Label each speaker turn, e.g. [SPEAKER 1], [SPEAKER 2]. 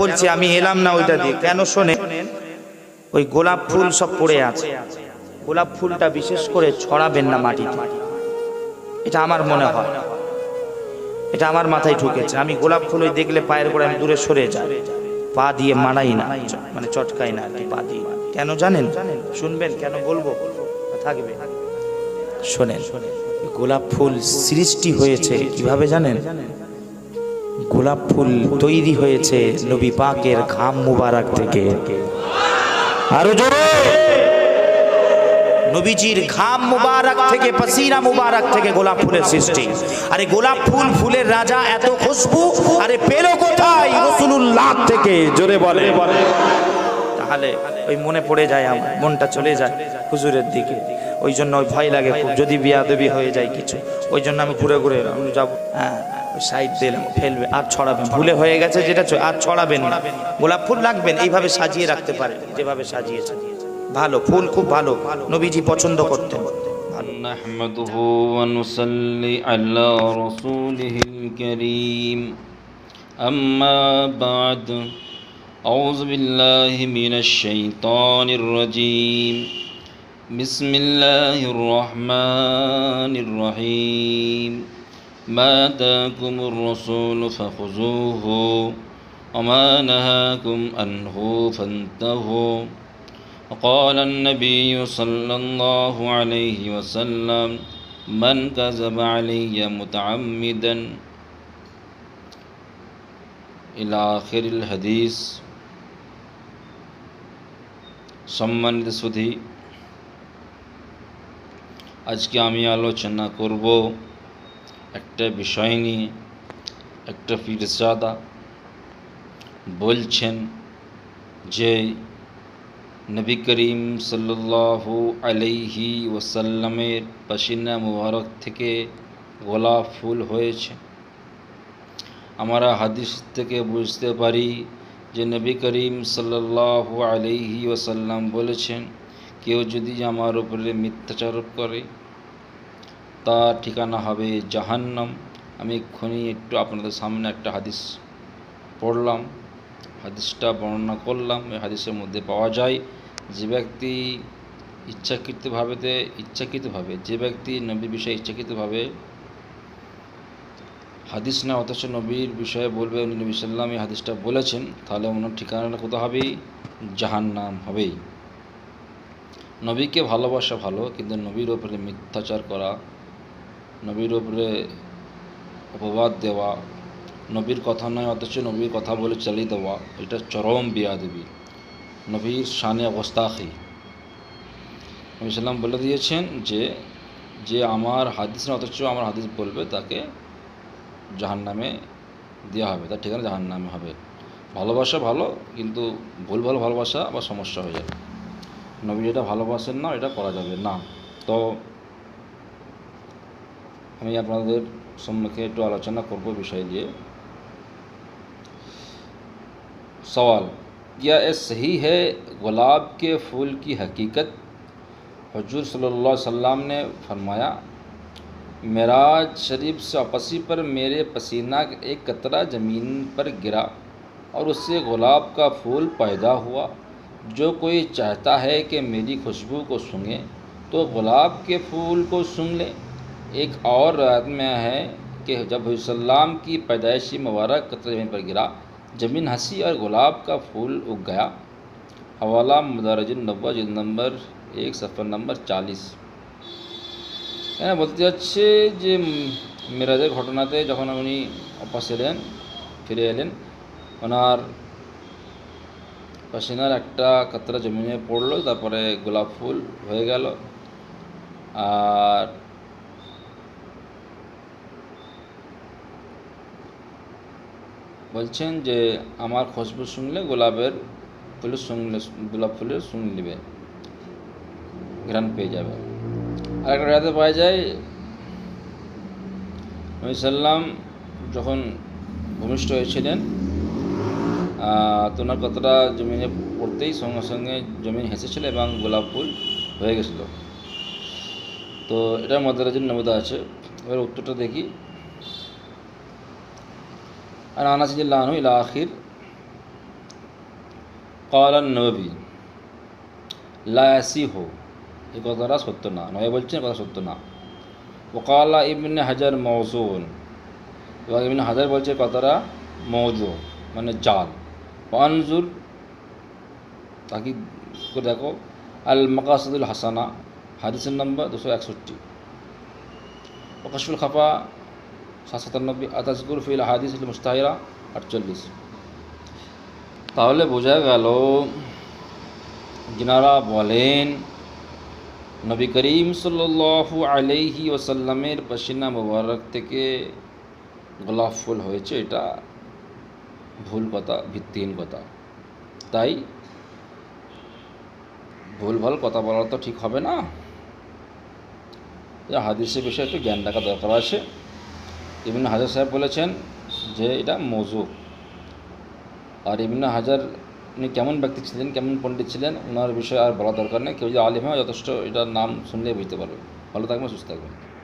[SPEAKER 1] বলছি, আমি এলাম না ওইটা দিয়ে। কেন শোনে ওই গোলাপ ফুল সব পড়ে আছে। গোলাপ ফুলটা বিশেষ করে ছড়াবেন না মাটিতে। এটা আমার মনে হয়। এটা আমার মাথায় ঢুকেছে। আমি গোলাপ ফুল ওই দেখলে পায়ের গোড়ায় আমি দূরে সরে যাই। পা দিয়ে মারাই না মানে চটকাই না আর পা দিয়ে। কেন জানেন? শুনবেন, কেন বলব? থাকবে। শোনেন, গোলাপ ফুল সৃষ্টি হয়েছে কীভাবে জানেন? গোলাপ ফুল তৈরি হয়েছে নবী পাকের ঘাম মুবারক থেকে। আরও জোরে! নবীজির ঘাম মুবারক থেকে, পসিনা মুবারক থেকে গোলাপ ফুলের সৃষ্টি। আরে গোলাপ ফুল, ফুলের রাজা এত খুশবু, আরে পেল কোথায় রসুলুল্লাহ থেকে? জোরে বলে। তাহলে ওই মনে পড়ে যায় আমার মনটা চলে যায় হুজুরের দিকে। ওই জন্য ওই ভয় লাগে যদি বিয়াদবি হয়ে যায় কিছু। ওই জন্য আমি ঘুরে ঘুরে আমি যাব। হ্যাঁ। সাইড দিলাম ফেলবে আর ছড়াবেন ভুলে হয়ে গেছে যেটা চ- আর ছড়াবেন না গোলাপ ফুল রাখবেন এইভাবে সাজিয়ে রাখতে পারেন যেভাবে সাজিয়েছে ভালো ফুল খুব ভালো নবীজি পছন্দ করতেন ভালো
[SPEAKER 2] نحمده ونصلي على رسوله الكريم أما بعد أعوذ بالله من الشيطان الرجيم بسم الله الرحمن الرحيم ما آتاكم الرسول فخذوه وما نهاكم عنه فانتهوا وقال النبي صلى الله عليه وسلم من كذب علي متعمدا إلى آخر الحديث সম্মানিত সুধী আজকে আমি আলোচনা করব একটা বিষয় নিয়ে, একটা পীরজাদা বলছেন যে, নবী করিম সাল্লাল্লাহু আলাইহি ওসাল্লামের পাসিনা মুবারক থেকে গোলাপ ফুল হয়েছে। আমরা হাদিস থেকে বুঝতে পারি যে, নবী করিম সাল্লাল্লাহু আলাইহি ওয়াসাল্লাম বলেছেন, কেউ যদি আমার উপরে মিথ্যাচার করে তার ঠিকানা হবে জাহান্নাম। আমি এক্ষুনি একটু আপনাদের সামনে একটা হাদিস পড়লাম। হাদিসটা বর্ণনা করলাম। এই হাদিসের মধ্যে পাওয়া যায়, যে ব্যক্তি ইচ্ছাকৃতভাবে ইচ্ছাকৃতভাবে, যে ব্যক্তি নবীর বিষয়ে ইচ্ছাকৃতভাবে হাদিস না অথচ নবীর বিষয়ে বলবে উনি নবী সাল্লাম এই হাদিসটা বলেছেন, তাহলে ওনার ঠিকানাটা কোথাও হবেই জাহান্নাম হবেই নবীকে ভালোবাসা ভালো, কিন্তু নবীর ওপরে মিথ্যাচার করা নবীর উপরে অপবাদ দেওয়া, নবীর কথা নয়, অথচ নবীর কথা বলে চালিয়ে দেওয়া, এটা চরম বিয়াদবি। নবীর শানে অবস্তাখি নবী সাল্লাম বলে দিয়েছেন যে যে আমার হাদিস না অথচ আমার হাদিস বলবে, তাকে জাহান নামে দেওয়া হবে, তার ঠিকানা জাহান নামে হবে। ভালোবাসা ভালো, কিন্তু ভুল ভালো ভালোবাসা আবার সমস্যা হয়ে যাবে। নবী যেটা ভালোবাসেন না, এটা করা যাবে না। তো আমি আপনাদের সম্মুখে একটু আলোচনা করব বিষয় দিয়ে सवाल क्या ये सही है गुलाब के फूल की हकीकत हजूर सल्लल्लाहु अलैहि वसल्लम ने फरमाया मेराज शरीफ से वापसी पर मेरे पसीना का एक कतरा ज़मीन पर गिरा और उससे गुलाब का फूल पैदा हुआ जो कोई चाहता है कि मेरी खुशबू को सूंघे तो गुलाब के फूल को सूंघ ले एक और रात में है कि जब सल्लाम की पैदाइशी मुबारक कतरा ज़मीन पर गिरा ज़मीन हंसी और गुलाब का फूल उग गया हवाला मदारजुल नब्बा जिल्द नंबर एक सफ़र नंबर চালিশ এখানে বলতে যাচ্ছে যে উম, মেরাজের ঘটনাতে যখন উনি অপাস এলেন ফিরে এলেন ওনার পাসিনার একটা কাতরা জমিনে পড়লো তারপরে গোলাপ ফুল হয়ে গেল আর বলছেন যে আমার খুশবু শুনলে গোলাপের ফুলের শুনলে গোলাপ ফুলের শুন নেবে ঘ্রাণ পেয়ে যাবে। আর একটা রাতে পাওয়া যায় নবী সাল্লাম যখন ভূমিষ্ঠ হয়েছিলেন আহ, তো ওনার কতটা জমিনে পড়তেই সঙ্গে সঙ্গে জমিন হেসেছিল এবং গোলাপ ফুল হয়ে গেছিল। তো এটা মদ্রাজের নবদা আছে। এবার উত্তরটা দেখি। আর আনাস রাদিয়াল্লাহু আনহু ইলা আখির কালান নবী লায়াসি হো এই কথাটা সত্য না। নয় বলছেন কথা সত্য না। ওকালা ইবনে হাজার মৌজুন এবং ইবনে হাজার বলছে কথাটা মৌজু মানে জাল। পানজুর তাকে করে দেখো। আল মকাসদুল হাসানা হাদিসের নম্বর দুশো একষট্টি। ওকাশুল সাত সাতানব্বই আতাজগুর ফিল হাদিস মুস্তাহিরা আটচল্লিশ। তাহলে বোঝা গেল, যিনারা বলেন, নবী করিম সাল্লু আলাইহি ওসাল্লামের পশিনা মুবারক থেকে গোলাপ ফুল হয়েছে, এটা ভুল কথা, ভিত্তিহীন কথা। তাই ভুলভাল কথা বলা তো ঠিক হবে না। হাদিসের বিষয়ে একটু জ্ঞান রাখা দরকার আছে। ইবিন হাজার সাহেব বলেছেন যে এটা মজু। আর ইবিন হাজার উনি কেমন ব্যক্তি ছিলেন, কেমন পণ্ডিত ছিলেন, ওনার বিষয়ে আর বলা দরকার নেই। কেউ যদি আলিম হয়, যথেষ্ট এটার নাম শুনলেই বুঝতে পারবে। ভালো থাকবেন, সুস্থ থাকবেন।